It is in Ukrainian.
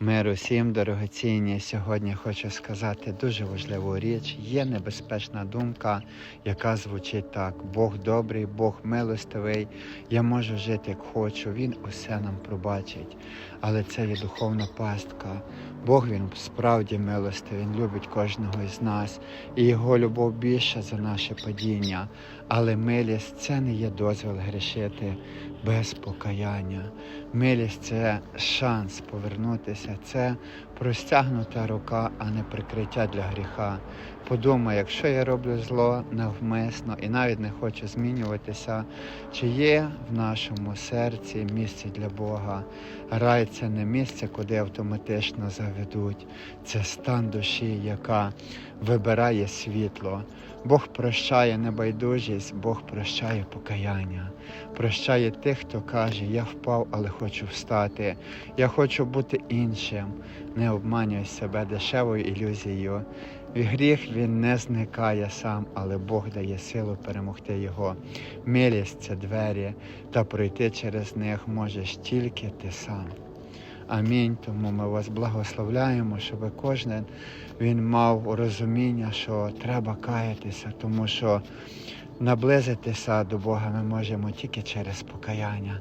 Миру всім дорогоцінні. Сьогодні хочу сказати дуже важливу річ. Є небезпечна думка, яка звучить так: Бог добрий, Бог милостивий. Я можу жити як хочу. Він усе нам пробачить. Але це є духовна пастка. Бог він справді милостивий, Він любить кожного із нас, і його любов більша за наше падіння. Але милість це не є дозвіл грішити без покаяння. Милість це шанс повернутися, це простягнута рука, а не прикриття для гріха. Подумай, якщо я роблю зло навмисно і навіть не хочу змінюватися, чи є в нашому серці місце для Бога? Рай це не місце, куди автоматично заведуть. Це стан душі, яка вибирає світло. Бог прощає небайдужість, Бог прощає покаяння, прощає тих, хто каже, я впав, але хочу встати, я хочу бути іншим. Не обманюй себе дешевою ілюзією. І Гріх він не зникає сам, але Бог дає силу перемогти його. Милість це двері, та пройти через них можеш тільки ти сам. Амінь. Тому ми вас благословляємо, щоб кожен він мав розуміння, що треба каятися, тому що наблизитися до Бога ми можемо тільки через покаяння.